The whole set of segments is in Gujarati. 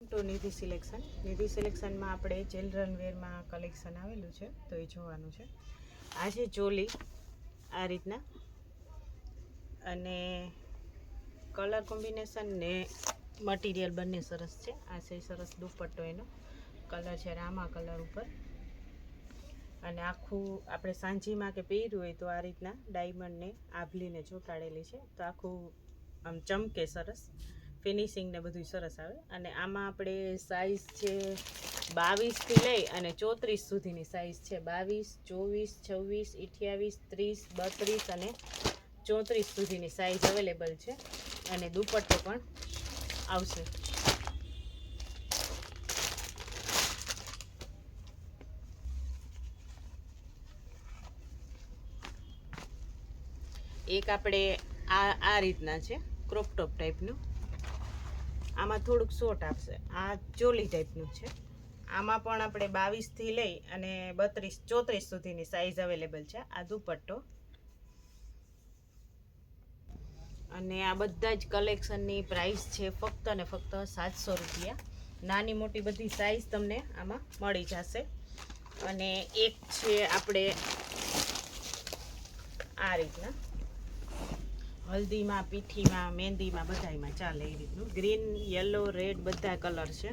ટુ નિધિ સિલેક્શન નિધિ સિલેક્શનમાં આપણે ચિલ્ડ્રન વેરમાં કલેક્શન આવેલું છે, તો એ જોવાનું છે. આ છે ચોલી, આ રીતના. અને કલર કોમ્બિનેશન ને મટીરિયલ બંને સરસ છે. આ છે સરસ દુપટ્ટો એનો. કલર છે રામા કલર ઉપર. અને આખું આપણે સાંજીમાં કે પહેર્યું હોય તો આ રીતના ડાયમંડને આભલીને ચોંટાડેલી છે. તો આખું આમ ચમકે સરસ. ફિનિશિંગ ને બધું સરસ આવે. અને આમાં આપણે સાઈઝ છે બાવીસથી લઈ અને ચોત્રીસ સુધીની સાઈઝ છે. બાવીસ, ચોવીસ, છવ્વીસ, અઠ્યાવીસ, ત્રીસ, બત્રીસ અને ચોત્રીસ સુધીની સાઈઝ અવેલેબલ છે. અને દુપટ્ટો પણ આવશે. એક આપણે આ આ રીતના છે. ક્રોપટોપ ટાઈપનું આમાં થોડુંક શોર્ટ આપશે. આ ચોલી ટાઈપનું છે. આમાં પણ આપણે બાવીસથી લઈ અને બત્રીસ, ચોત્રીસ સુધીની સાઇઝ અવેલેબલ છે. આ દુપટ્ટો. અને આ બધા જ કલેક્શનની પ્રાઇસ છે ફક્ત ને ફક્ત સાતસો રૂપિયા. નાની મોટી બધી સાઈઝ તમને આમાં મળી જશે. અને એક છે આપણે આ રીતના. હલ્દીમાં, પીઠીમાં મહેંદીમાં બધાયમાં ચાલે એ રીતનું. ગ્રીન યલો રેડ બધા કલર છે.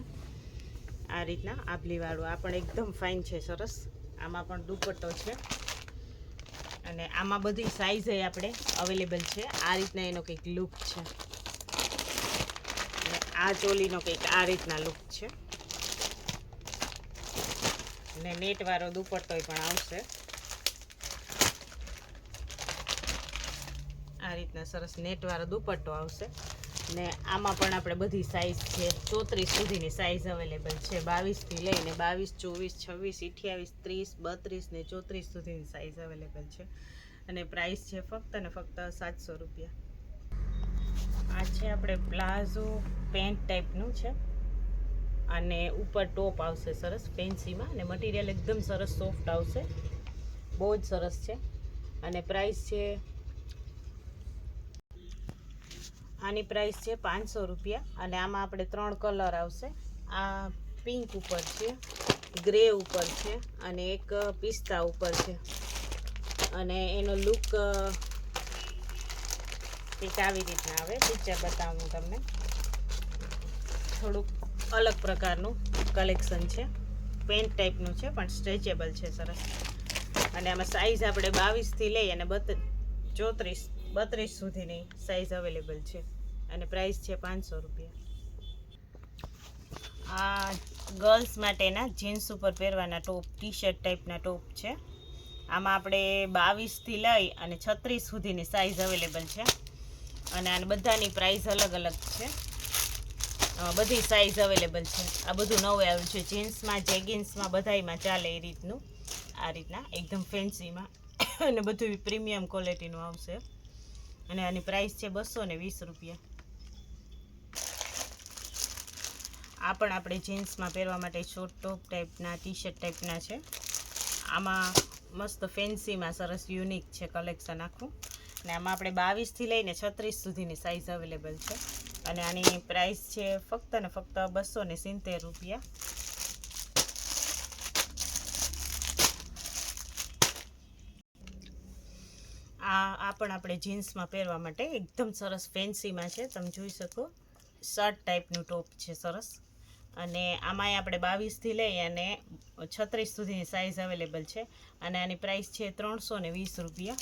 આ રીતના આભલીવાળું આ પણ એકદમ ફાઇન છે, સરસ. આમાં પણ દુપટ્ટો છે. અને આમાં બધી સાઈઝે આપણે અવેલેબલ છે. આ રીતના એનો કંઈક લુક છે. અને આ ચોલીનો કંઈક આ રીતના લુક છે. અને નેટવાળો દુપટ્ટો પણ આવશે. આ રીતના સરસ નેટવાળો દુપટ્ટો આવશે. ને આમાં પણ આપણે બધી સાઇઝ છે. ચોત્રીસ સુધીની સાઇઝ અવેલેબલ છે. બાવીસથી લઈને બાવીસ, ચોવીસ, છવ્વીસ, અઠ્યાવીસ, ત્રીસ, બત્રીસ ને ચોત્રીસ સુધીની સાઇઝ અવેલેબલ છે. અને પ્રાઇસ છે ફક્ત ને ફક્ત સાતસો રૂપિયા. આ છે આપણે પ્લાઝો પેન્ટ ટાઈપનું છે. અને ઉપર ટોપ આવશે સરસ ફેન્સીમાં અને મટીરિયલ એકદમ સરસ સોફ્ટ આવશે. બહુ જ સરસ છે. અને પ્રાઇસ છે આની પ્રાઇસ છે પાંચસો રૂપિયા અને આમાં આપણે ત્રણ કલર આવશે. આ પિંક ઉપર છે ગ્રે ઉપર છે અને એક પિસ્તા ઉપર છે. અને એનો લુક કંઈક આવી રીતના આવે. પિક્ચર બતાવું તમને. થોડુંક અલગ પ્રકારનું કલેક્શન છે. પેન્ટ ટાઈપનું છે, પણ સ્ટ્રેચેબલ છે સરસ. અને આમાં સાઈઝ આપણે બાવીસથી લઈ અને બત ચોત્રીસ, બત્રીસ સુધીની સાઈઝ અવેલેબલ છે. અને પ્રાઇસ છે પાંચસો રૂપિયા. આ ગર્લ્સ માટેના જીન્સ ઉપર પહેરવાના ટોપ ટી શર્ટ ટાઈપના ટોપ છે. આમાં આપણે બાવીસથી લઈ અને છત્રીસ સુધીની સાઇઝ અવેલેબલ છે. અને આને બધાની પ્રાઇસ અલગ અલગ છે. બધી સાઇઝ અવેલેબલ છે. આ બધું નવું આવ્યું છે. જીન્સમાં જેગિન્સમાં બધાયમાં ચાલે એ રીતનું. આ રીતના એકદમ ફેન્સીમાં અને બધું પ્રીમિયમ ક્વોલિટીનું આવશે. અને આની પ્રાઇસ છે બસો વીસ રૂપિયા. આ પણ આપણે જીન્સમાં પહેરવા માટે શોર્ટ ટોપ ટાઈપના ટી શર્ટ ટાઈપના છે. આમાં મસ્ત ફેન્સીમાં સરસ યુનિક છે કલેક્શન આખું. અને આમાં આપણે બાવીસથી લઈને છત્રીસ સુધીની સાઇઝ અવેલેબલ છે. અને આની પ્રાઇસ છે ફક્ત ને ફક્ત બસો ને સિત્તેર રૂપિયા. આ આ પણ આપણે જીન્સમાં પહેરવા માટે એકદમ સરસ ફેન્સીમાં છે. તમે જોઈ શકો, શર્ટ ટાઈપનું ટોપ છે સરસ. અને આમાંય આપણે બાવીસથી લઈ અને છત્રીસ સુધીની સાઇઝ અવેલેબલ છે. અને આની પ્રાઇસ છે ત્રણસો ને વીસ રૂપિયા.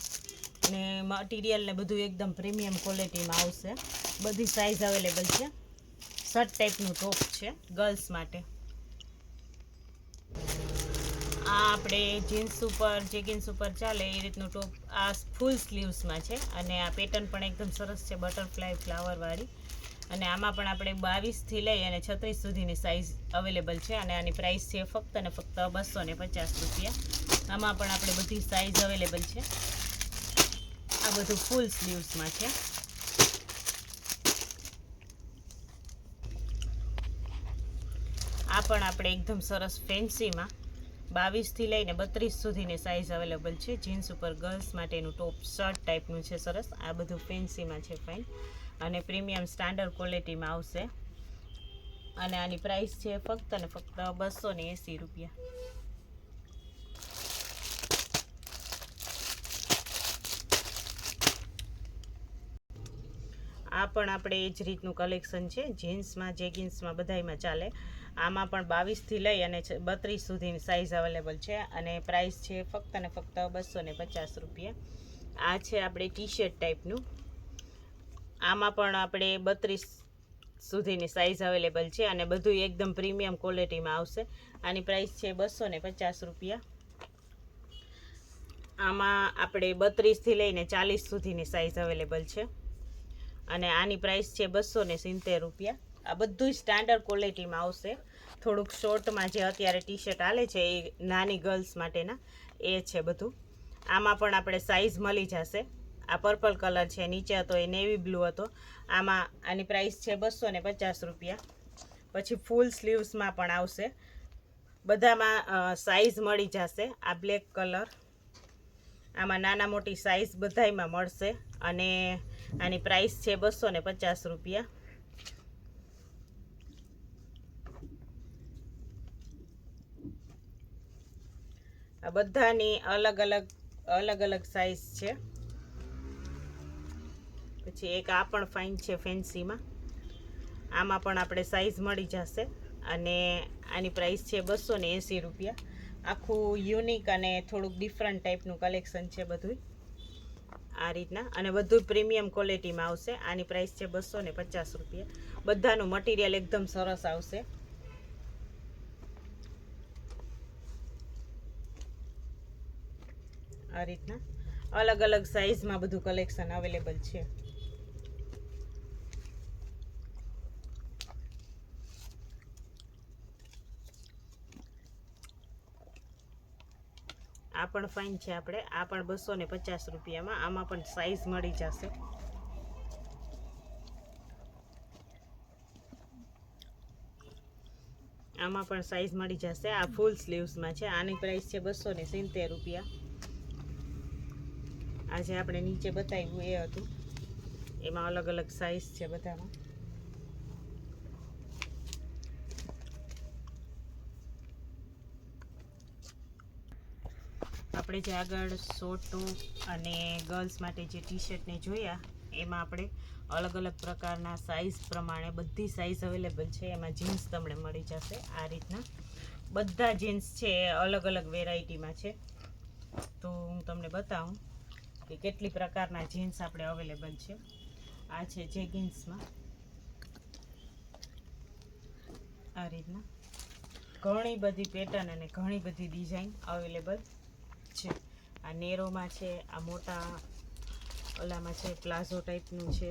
અને મટીરિયલ ને બધું એકદમ પ્રીમિયમ ક્વોલિટીમાં આવશે. બધી સાઈઝ અવેલેબલ છે. શર્ટ ટાઈપનું ટોપ છે ગર્લ્સ માટે. આ આપણે જીન્સ ઉપર જેગિન્સ ઉપર ચાલે, એ રીતનું ટોપ આ ફૂલ સ્લીવ્સમાં છે. અને આ પેટર્ન પણ એકદમ સરસ છે બટરફ્લાય ફ્લાવરવાળી અને આમાં પણ આપણે બાવીસથી લઈ અને છત્રીસ સુધીની સાઇઝ અવેલેબલ છે અને આની પ્રાઇસ છે ફક્ત ને ફક્ત બસો ને પચાસ રૂપિયા. આમાં પણ આપણે બધી સાઇઝ અવેલેબલ છે. આ બધું ફૂલ સ્લીવ્સમાં છે. આ પણ આપણે એકદમ સરસ ફેન્સીમાં બાવીસથી લઈને બત્રીસ સુધીની સાઇઝ અવેલેબલ છે. જીન્સ ઉપર ગર્લ્સ માટેનું ટોપ શર્ટ ટાઈપનું છે સરસ. આ બધું ફેન્સીમાં છે ફાઇન અને પ્રીમિયમ સ્ટાન્ડર્ડ ક્વોલિટીમાં આવશે. અને આની પ્રાઇસ છે ફક્ત ને ફક્ત બસો ને એંસી રૂપિયા. આ પણ આપણે એ જ રીતનું કલેક્શન છે. જીન્સમાં, જેગિન્સમાં બધાયમાં ચાલે. આમાં પણ બાવીસથી લઈ અને બત્રીસ સુધીની સાઇઝ અવેલેબલ છે. અને પ્રાઇસ છે ફક્ત ને ફક્ત બસો ને પચાસ રૂપિયા. આ છે આપણે ટી શર્ટ ટાઈપનું આમાં પણ આપણે બત્રીસ સુધીની સાઇઝ અવેલેબલ છે અને બધું એકદમ પ્રીમિયમ ક્વોલિટીમાં આવશે. આની પ્રાઇસ છે બસો ને પચાસ રૂપિયા. આમાં આપણે બત્રીસથી લઈને ચાલીસ સુધીની સાઇઝ અવેલેબલ છે. અને આની પ્રાઇસ છે બસો ને સિત્તેર રૂપિયા. આ બધું સ્ટાન્ડર્ડ ક્વોલિટીમાં આવશે. થોડુંક શોર્ટમાં જે અત્યારે ટી શર્ટ હાલે છે એ નાની ગર્લ્સ માટેના, એ છે બધું. આમાં પણ આપણે સાઇઝ મળી જશે. આ પર્પલ કલર છે, નીચે હતો એ નેવી બ્લુ હતો. આમાં આની પ્રાઇસ છે બસો ને પચાસ રૂપિયા. પછી ફૂલ સ્લીવ્સમાં પણ આવશે. બધામાં સાઇઝ મળી જશે. આ બ્લેક કલર આમાં નાના મોટી સાઇઝ બધાયમાં મળશે. અને આની પ્રાઇસ છે બસો ને પચાસ રૂપિયા. આ બધાની અલગ અલગ અલગ અલગ સાઇઝ છે. પછી એક આ પણ ફાઇન છે ફેન્સીમાં આમાં પણ આપણે સાઇઝ મળી જશે. અને આની પ્રાઇસ છે બસો ને એંસી રૂપિયા. આખું યુનિક અને થોડુંક ડિફરન્ટ ટાઈપનું કલેક્શન છે બધું આ રીતના. અને બધું પ્રીમિયમ ક્વોલિટીમાં આવશે. આની પ્રાઇસ છે બસો ને પચાસ રૂપિયા. બધાનું મટીરિયલ એકદમ સરસ આવશે. આ રીતના. અલગ અલગ સાઇઝમાં બધું કલેક્શન અવેલેબલ છે. આ પણ ફાઇન છે આપણે. આ પણ બસો ને પચાસ રૂપિયામાં. આમાં પણ સાઇઝ મળી જશે. આમાં પણ સાઇઝ મળી જશે. આ ફૂલ સ્લીવ્સમાં છે. આની પ્રાઇસ છે બસો ને સિત્તેર રૂપિયા. આજે આપણે નીચે બતાવ્યું એ હતું. એમાં અલગ અલગ સાઇઝ છે બધામાં. આપણે જે આગળ શોર્ટ અને ગર્લ્સ માટે જે ટી શર્ટને જોયા, એમાં આપણે અલગ અલગ પ્રકારના સાઇઝ પ્રમાણે બધી સાઇઝ અવેલેબલ છે. એમાં જીન્સ તમને મળી જશે. આ રીતના બધા જીન્સ છે, અલગ અલગ વેરાયટીમાં છે. તો હું તમને બતાવું કે કેટલી પ્રકારના જીન્સ આપણે અવેલેબલ છે. આ છે જેગિન્સમાં આ રીતના ઘણી બધી પેટર્ન અને ઘણી બધી ડિઝાઇન અવેલેબલ છે. આ નેરોમાં છે, આ મોટા ઓલામાં છે, પ્લાઝો ટાઈપનું છે.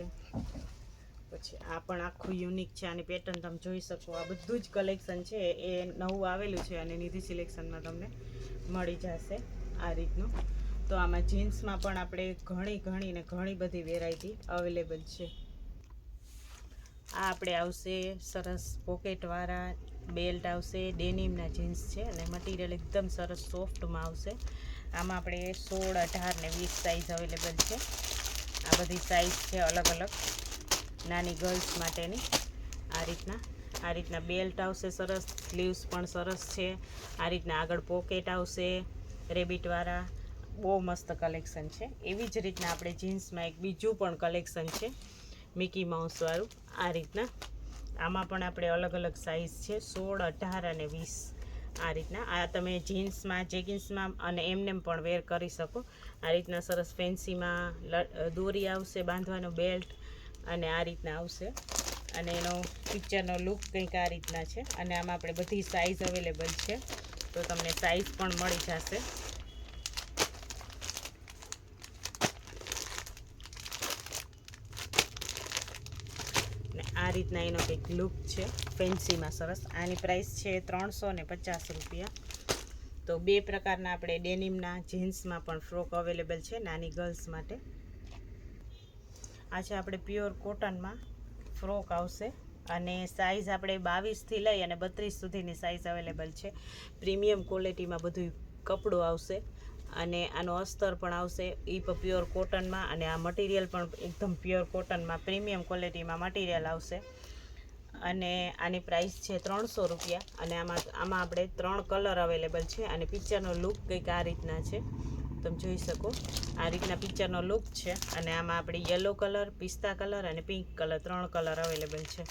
પછી આ પણ આખું યુનિક છે, આની પેટર્ન તમે જોઈ શકો. આ બધું જ કલેક્શન છે, એ નવું આવેલું છે અને નિધિ સિલેક્શનમાં તમને મળી જશે આ રીતનું. તો આમાં જીન્સમાં પણ આપણે ઘણી ઘણી ને ઘણી બધી વેરાયટી અવેલેબલ છે. આ આપણે આવશે સરસ પોકેટવાળા બેલ્ટ આવશે ડેનિમના જીન્સ છે અને મટીરિયલ એકદમ સરસ સોફ્ટમાં આવશે. આમાં આપણે સોળ, અઢાર ને વીસ સાઇઝ અવેલેબલ છે. આ બધી સાઇઝ છે અલગ અલગ. નાની ગર્લ્સ માટેની. આ રીતના આ રીતના બેલ્ટ આવશે સરસ સ્લીવ્સ પણ સરસ છે. આ રીતના આગળ પોકેટ આવશે રેબિટવાળા બહુ મસ્ત કલેક્શન છે. એવી જ રીતના આપણે જીન્સમાં એક બીજું પણ કલેક્શન છે મિકી માઉસવાળું આ રીતના. આમાં પણ આપણે અલગ અલગ સાઇઝ છે, સોળ, અઢાર અને વીસ. આ રીતના. આ તમે જીન્સમાં, જેગિન્સમાં અને એમને પણ વેર કરી શકો. આ રીતના સરસ ફેન્સીમાં દોરી આવશે, બાંધવાનો બેલ્ટ અને આ રીતના આવશે. અને એનો પિક્ચરનો લુક કંઈક આ રીતના છે. અને આમાં આપણે બધી સાઇઝ અવેલેબલ છે. તો તમને સાઇઝ પણ મળી જશે ને આ રીતના એનો કંઈક લુક છે. ફેન્સીમાં સરસ. આની પ્રાઇસ છે ત્રણસો ને પચાસ રૂપિયા. તો બે પ્રકારના આપણે ડેનિમના જીન્સમાં પણ ફ્રોક અવેલેબલ છે નાની ગર્લ્સ માટે. આ છે આપણે પ્યોર કોટનમાં ફ્રોક આવશે. અને સાઇઝ આપણે બાવીસથી લઈ અને બત્રીસ સુધીની સાઇઝ અવેલેબલ છે. પ્રીમિયમ ક્વોલિટીમાં બધું કપડું આવશે. અને આનો અસ્તર પણ આવશે. એ પ્યોર કોટનમાં અને આ મટીરિયલ પણ એકદમ પ્યોર કોટનમાં પ્રીમિયમ ક્વોલિટીમાં મટીરિયલ આવશે. અને આની પ્રાઇસ છે ત્રણસો રૂપિયા. અને આમાં આમાં આપણે ત્રણ કલર અવેલેબલ છે અને પિક્ચરનો લુક કંઈક આ રીતના છે. તમે જોઈ શકો, આ રીતના પિક્ચરનો લુક છે. અને આમાં આપણે યલો કલર પિસ્તા કલર અને પિંક કલર ત્રણ કલર અવેલેબલ છે.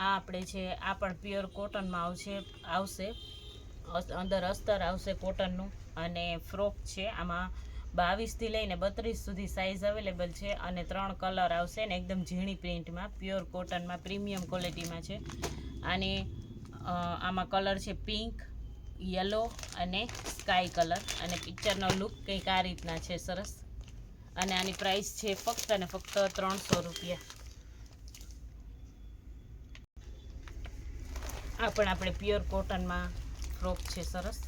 આ આપણે છે, આ પણ પ્યોર કોટનમાં આવશે આવશે. અંદર અસ્તર આવશે કોટનનું અને ફ્રોક છે, આમાં બાવીસથી લઈને બત્રીસ સુધી સાઇઝ અવેલેબલ છે અને ત્રણ કલર આવશે ને એકદમ ઝીણી પ્રિન્ટમાં પ્યોર કોટનમાં પ્રીમિયમ ક્વોલિટીમાં છે. અને આમાં કલર છે પિંક યલો અને સ્કાય કલર અને પિક્ચરનો લુક કંઈક આ રીતના છે સરસ. અને આની પ્રાઇસ છે ફક્ત અને ફક્ત ત્રણસો રૂપિયા. આ પણ આપણે પ્યોર કોટનમાં ફ્રોક છે સરસ.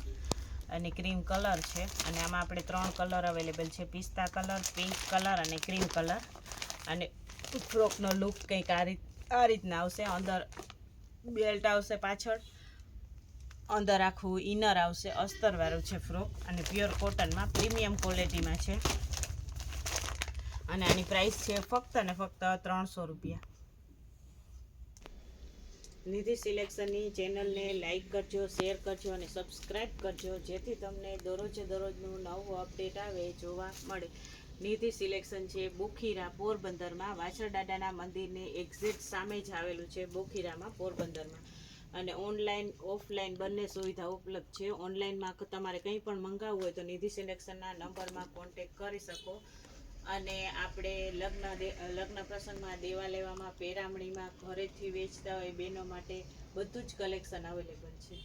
અને ક્રીમ કલર છે. અને આમાં આપણે ત્રણ કલર અવેલેબલ છે. પિસ્તા કલર પિંક કલર અને ક્રીમ કલર અને ફ્રોકનો લુક કંઈક આ રીત, આ રીતના આવશે. અંદર બેલ્ટ આવશે પાછળ. અંદર આખું ઇનર આવશે. અસ્તરવાળું છે ફ્રોક અને પ્યોર કોટનમાં પ્રીમિયમ ક્વોલિટીમાં છે. અને આની પ્રાઇસ છે ફક્ત ને ફક્ત ત્રણસો રૂપિયા. નિધિ સિલેક્શનની ચેનલને લાઇક કરજો, શેર કરજો અને સબસ્ક્રાઈબ કરજો, જેથી તમને દરરોજે દરરોજનું નવું અપડેટ આવે, જોવા મળે. નિધિ સિલેક્શન છે બોખીરા પોરબંદરમાં. વાછરડાડાના મંદિરને એક્ઝેક્ટ સામે જ આવેલું છે બોખીરામાં, પોરબંદરમાં. અને ઓનલાઈન ઓફલાઈન બંને સુવિધા ઉપલબ્ધ છે. ઓનલાઈનમાં તમારે કંઈ પણ મંગાવવું હોય તો નિધિ સિલેક્શનના નંબરમાં કોન્ટેક કરી શકો. અને આપણે લગ્ન લગ્ન પ્રસંગમાં દેવા લેવામાં પેરામણીમાં, ઘરેથી વેચતા હોય બહેનો માટે બધું જ કલેક્શન અવેલેબલ છે.